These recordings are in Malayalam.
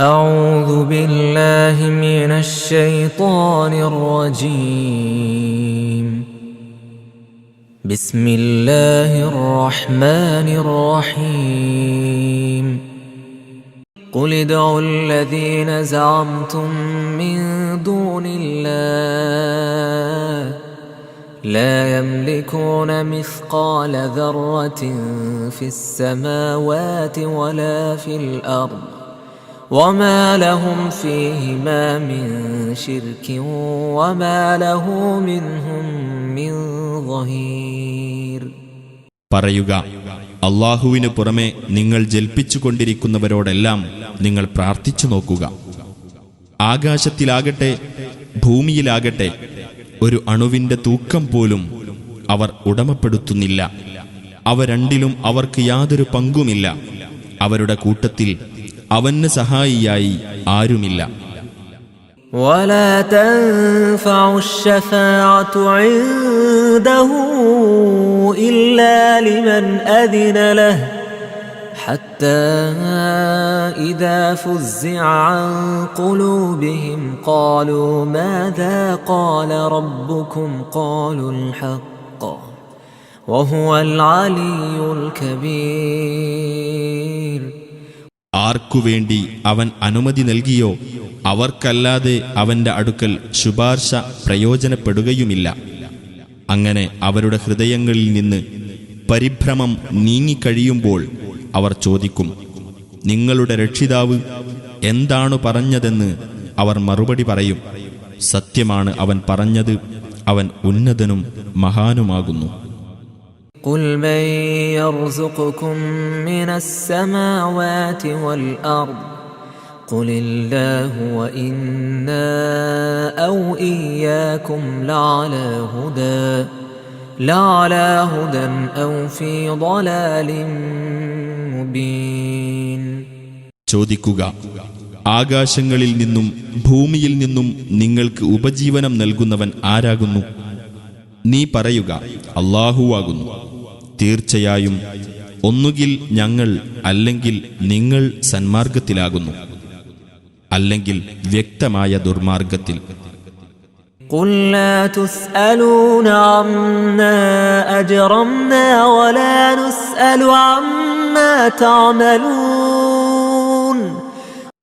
أعوذ بالله من الشيطان الرجيم. بسم الله الرحمن الرحيم. قل ادعوا الذين زعمتم من دون الله لا يملكون مثقال ذرة في السماوات ولا في الأرض وما لهم فيهما من شرك وما له منهم من ظهير പറയുക അള്ളാഹുവിനു പുറമെ നിങ്ങൾ ജൽപ്പിച്ചുകൊണ്ടിരിക്കുന്നവരോടെല്ലാം നിങ്ങൾ പ്രാർത്ഥിച്ചു നോക്കുക ആകാശത്തിലാകട്ടെ ഭൂമിയിലാകട്ടെ ഒരു അണുവിന്റെ തൂക്കം പോലും അവർ ഉടമപ്പെടുത്തുന്നില്ല അവ രണ്ടിലും അവർക്ക് യാതൊരു പങ്കുമില്ല അവരുടെ കൂട്ടത്തിൽ അവന് സഹായിയായി ആരുമില്ല ولا تنفع الشفاعة عنده إلا لمن أذن له حتى إذا فزع عن قلوبهم قالوا ماذا قال ربكم قالوا الحق وهو العلي الكبير ആർക്കുവേണ്ടി അവൻ അനുമതി നൽകിയോ? അവർക്കല്ലാതെ അവന്റെ അടുക്കൽ ശുപാർശ പ്രയോജനപ്പെടുകയുമില്ല. അങ്ങനെ അവരുടെ ഹൃദയങ്ങളിൽ നിന്ന് പരിഭ്രമം നീങ്ങിക്കഴിയുമ്പോൾ അവർ ചോദിക്കും നിങ്ങളുടെ രക്ഷിതാവ് എന്താണ് പറഞ്ഞതെന്ന് അവർ മറുപടി പറയും. സത്യമാണ് അവൻ പറഞ്ഞത് അവൻ ഉന്നതനും മഹാനുമാകുന്നു. قل من يرزقكم من السماوات والأرض قل الله وإنا أو إياكم لعلى هدى لعلى هدى أو في ضلال مبين ചോദിക്കുക ആകാശങ്ങളിൽ നിന്നും ഭൂമിയിൽ നിന്നും നിങ്ങൾക്ക് ഉപജീവനം നൽകുന്നവൻ ആരാകുന്നു നീ പറയുക അള്ളാഹുവാകുന്നു തീർച്ചയായും ഒന്നുകിൽ ഞങ്ങൾ അല്ലെങ്കിൽ നിങ്ങൾ സന്മാർഗത്തിലാകുന്നു അല്ലെങ്കിൽ വ്യക്തമായ ദുർമാർഗത്തിൽ قل لا تسألون عما أجرمنا ولا نسأل عما تعملون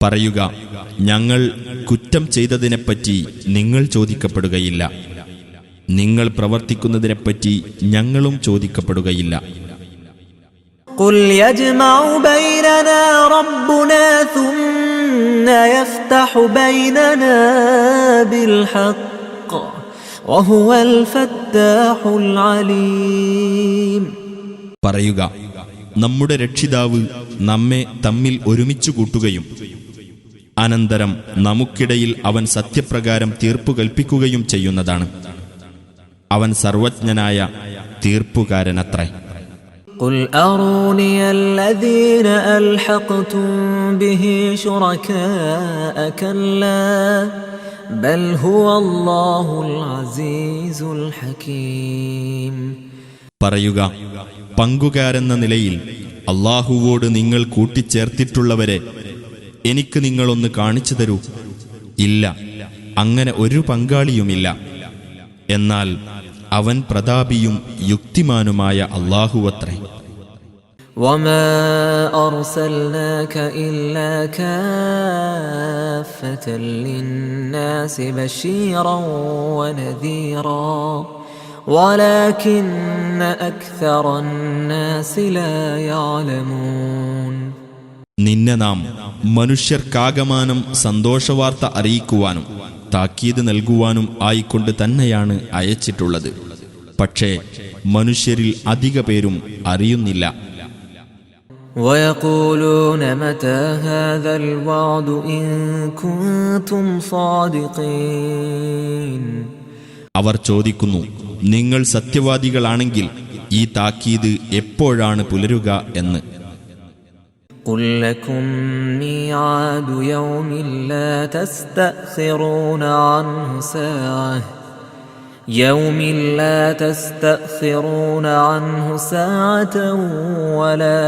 പറയുക ഞങ്ങൾ കുറ്റം ചെയ്തതിനെപ്പറ്റി നിങ്ങൾ ചോദിക്കപ്പെടുകയില്ല നിങ്ങൾ പ്രവർത്തിക്കുന്നതിനെപ്പറ്റി ഞങ്ങളും ചോദിക്കപ്പെടുകയില്ല. പറയുക നമ്മുടെ രക്ഷിതാവ് നമ്മെ തമ്മിൽ ഒരുമിച്ചു കൂട്ടുകയും അനന്തരം നമുക്കിടയിൽ അവൻ സത്യപ്രകാരം തീർപ്പുകൽപ്പിക്കുകയും ചെയ്യുന്നതാണ്. അവൻ സർവജ്ഞനായ തീർപ്പുകാരനത്രേ قل أروني الذين ألحقتم به شركاء كلا بل هو الله العزيز الحكيم പറയുക പങ്കുകാരെന്ന നിലയിൽ അള്ളാഹുവോട് നിങ്ങൾ കൂട്ടിച്ചേർത്തിട്ടുള്ളവരെ എനിക്ക് നിങ്ങളൊന്ന് കാണിച്ചു തരൂ ഇല്ല അങ്ങനെ ഒരു പങ്കാളിയുമില്ല എന്നാൽ അവൻ പ്രതാപിയും യുക്തിമാനുമായ അള്ളാഹുവത്രേ وما أرسلناك إلا كافة للناس بشيرا ونذيرا ولكن أكثر الناس لا يعلمون നിന്നെ നാം മനുഷ്യർക്കാകമാനം സന്തോഷവാർത്ത അറിയിക്കുവാനും താക്കീത് നൽകുവാനും ആയിക്കൊണ്ട് തന്നെയാണ് അയച്ചിട്ടുള്ളത് പക്ഷേ മനുഷ്യരിൽ അധിക പേരും അറിയുന്നില്ല ويقولون متى هذا الوعد إن كنتم صادقين അവർ ചോദിക്കുന്നു നിങ്ങൾ സത്യവാദികളാണെങ്കിൽ ഈ താക്കീത് എപ്പോഴാണ് പുലരുക എന്ന് قل لكم ميعاد يوم لا تستأخرون عنه ساعة يوم لا تستأخرون عنه ساعة ولا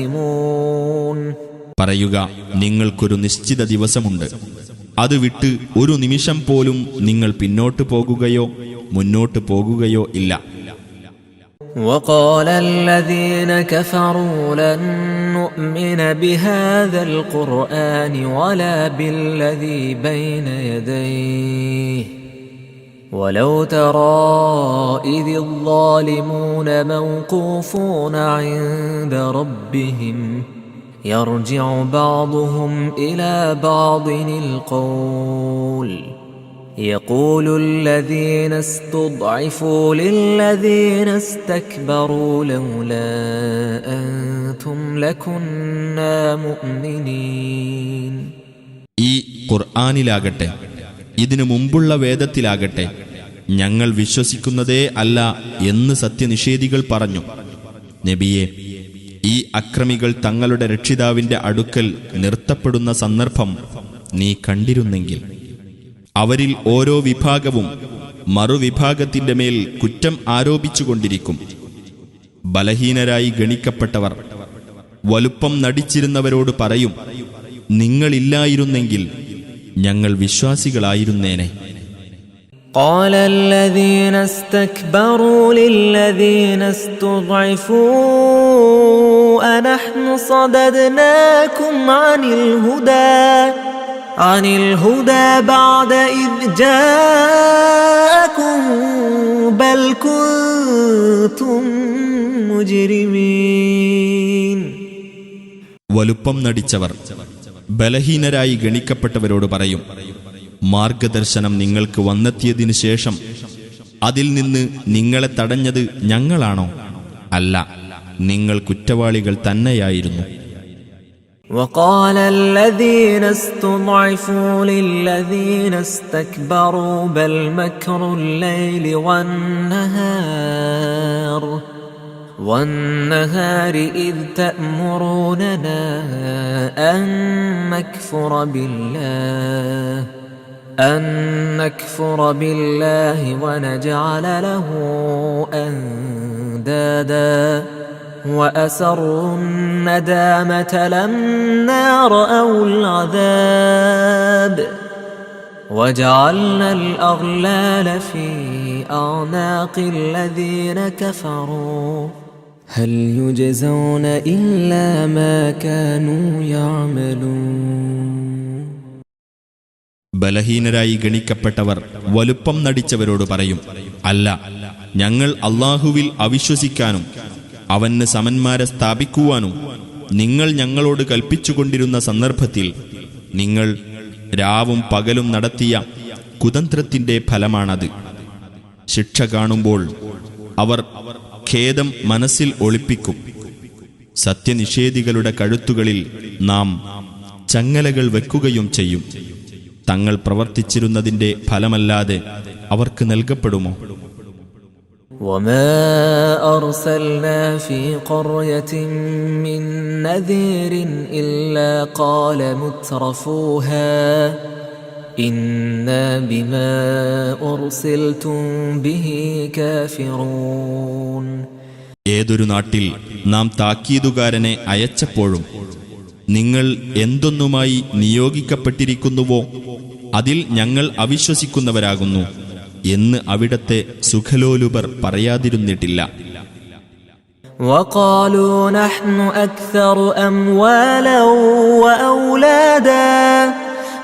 تستقدمون പറയുക നിങ്ങൾക്കൊരു നിശ്ചിത ദിവസമുണ്ട് അത് വിട്ട് ഒരു നിമിഷം പോലും നിങ്ങൾ പിന്നോട്ട് പോകുകയോ മുന്നോട്ട് പോകുകയോ ഇല്ല وقال الذين كفروا لن نؤمن بهذا القرآن ولا بالذي بين يديه ولو ترى إذ الظالمون موقوفون عند ربهم يرجع بعضهم إلى بعض القول يقول الذين استضعفوا للذين استكبروا لولا أنتم لكنا مؤمنين ഈ ഖുർആാനിലാകട്ടെ ഇതിനു മുമ്പുള്ള വേദത്തിലാകട്ടെ ഞങ്ങൾ വിശ്വസിക്കുന്നതേ അല്ല എന്ന് സത്യനിഷേധികൾ പറഞ്ഞു. നബിയെ ഈ അക്രമികൾ തങ്ങളുടെ രക്ഷിതാവിന്റെ അടുക്കൽ നിർത്തപ്പെടുന്ന സന്ദർഭം നീ കണ്ടിരുന്നെങ്കിൽ. അവരിൽ ഓരോ വിഭാഗവും മറുവിഭാഗത്തിന്റെ മേൽ കുറ്റം ആരോപിച്ചുകൊണ്ടിരിക്കും. ബലഹീനരായി ഗണിക്കപ്പെട്ടവർ വലുപ്പം നടിച്ചിരുന്നവരോട് പറയും നിങ്ങളില്ലായിരുന്നെങ്കിൽ ഞങ്ങൾ വിശ്വാസികളായിരുന്നേനെ. قال الذين استكبروا للذين استضعفوا أنحن صددناكم عن الهدى عن الهدى بعد إذ جاءكم بل كنتم مجرمين വലുപ്പം നടിച്ചവർ ബലഹീനരായി ഗണിക്കപ്പെട്ടവരോട് പറയും മാർഗദർശനം നിങ്ങൾക്ക് വന്നെത്തിയതിനു ശേഷം അതിൽ നിന്ന് നിങ്ങളെ തടഞ്ഞത് ഞങ്ങളാണോ അല്ല നിങ്ങൾ കുറ്റവാളികൾ തന്നെയായിരുന്നു وقال الذين استضعفوا للذين استكبروا بل مكر الليل والنهار والنهار إذ تأمروننا أن نكفر بالله أن نكفر بالله ونجعل له أندادا. وأسروا الندامة لما رأوا العذاب. وجعلنا الأغلال في أعناق الذين كفروا. هل يجزون إلا ما كانوا يعملون؟ ബലഹീനരായി ഗണിക്കപ്പെട്ടവർ വലുപ്പം നടിച്ചവരോട് പറയും അല്ല ഞങ്ങൾ അള്ളാഹുവിൽ അവിശ്വസിക്കാനും അവന് സമന്മാരെ സ്ഥാപിക്കുവാനും നിങ്ങൾ ഞങ്ങളോട് കൽപ്പിച്ചുകൊണ്ടിരുന്ന സന്ദർഭത്തിൽ നിങ്ങൾ രാവും പകലും നടത്തിയ കുതന്ത്രത്തിന്റെ ഫലമാണത്. ശിക്ഷ കാണുമ്പോൾ അവർ ഖേദം മനസ്സിൽ ഒളിപ്പിക്കും. സത്യനിഷേധികളുടെ കഴുത്തുകളിൽ നാം ചങ്ങലകൾ വെക്കുകയും ചെയ്യും. തങ്ങൾ പ്രവർത്തിച്ചിരുന്നതിന്റെ ഫലമല്ലാതെ അവർക്ക് നൽകപ്പെടുമോ? وما أرسلنا في قرية من نذير إلا قال مترفوها إنا بما أرسلتم به كافرون ഏതൊരു നാട്ടിൽ നാം താക്കീതുകാരനെ അയച്ചപ്പോഴും നിങ്ങൾ എന്തൊന്നുമായി നിയോഗിക്കപ്പെട്ടിരിക്കുന്നുവോ അതിൽ ഞങ്ങൾ അവിശ്വസിക്കുന്നവരാകുന്നു എന്ന് അവിടത്തെ സുഖലോലുപർ പറയാതിരുന്നിട്ടില്ല وقالوا نحن أكثر أموالا وأولادا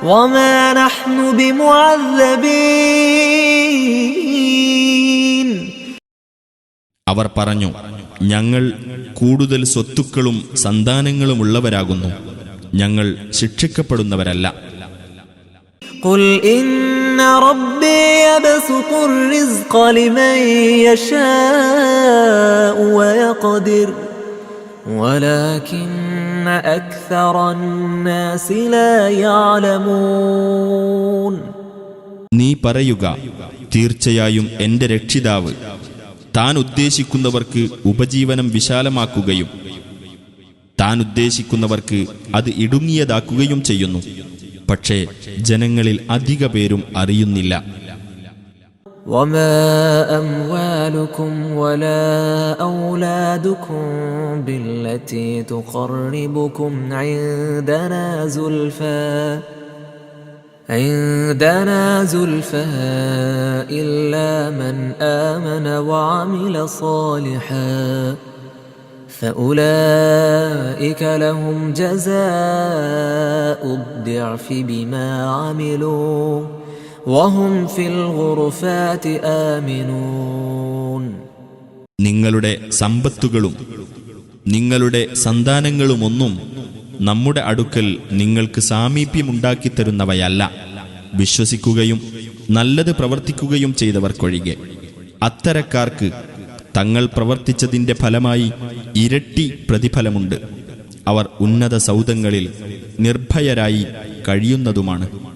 وما نحن بمعذبين അവർ പറഞ്ഞു ഞങ്ങൾ കൂടുതൽ സ്വത്തുക്കളും സന്താനങ്ങളുമുള്ളവരാകുന്നു ഞങ്ങൾ ശിക്ഷിക്കപ്പെടുന്നവരല്ല قل إن ربي يبسط الرزق لمن يشاء ويقدر ولكن أكثر الناس لا يعلمون നീ പറയുക തീർച്ചയായും എന്റെ രക്ഷിതാവ് താൻ ഉദ്ദേശിക്കുന്നവർക്ക് ഉപജീവനം വിശാലമാക്കുകയും താൻ ഉദ്ദേശിക്കുന്നവർക്ക് അത് ഇടുങ്ങിയതാക്കുകയും ചെയ്യുന്നു പക്ഷേ ജനങ്ങളിൽ അധിക പേരും അറിയുന്നില്ല وما أموالكم ولا أولادكم بالتي تقربكم عندنا زلفى عندنا زلفى إلا من آمن وعمل صالحا فأولئك لهم جزاء الضعف بما عملوا وهم في الغرفات آمنون നിങ്ങളുടെ സമ്പത്തുകളും നിങ്ങളുടെ സന്താനങ്ങളുമൊന്നും നമ്മുടെ അടുക്കൽ നിങ്ങൾക്ക് സാമീപ്യമുണ്ടാക്കി തരുന്നവയല്ല വിശ്വസിക്കുകയും നല്ലത് പ്രവർത്തിക്കുകയും ചെയ്തവർക്കൊഴികെ. അത്തരക്കാർക്ക് തങ്ങൾ പ്രവർത്തിച്ചതിന്റെ ഫലമായി ഇരട്ടി പ്രതിഫലമുണ്ട്. അവർ ഉന്നത സൗദങ്ങളിൽ നിർഭയരായി കഴിയുന്നതുമാണ്.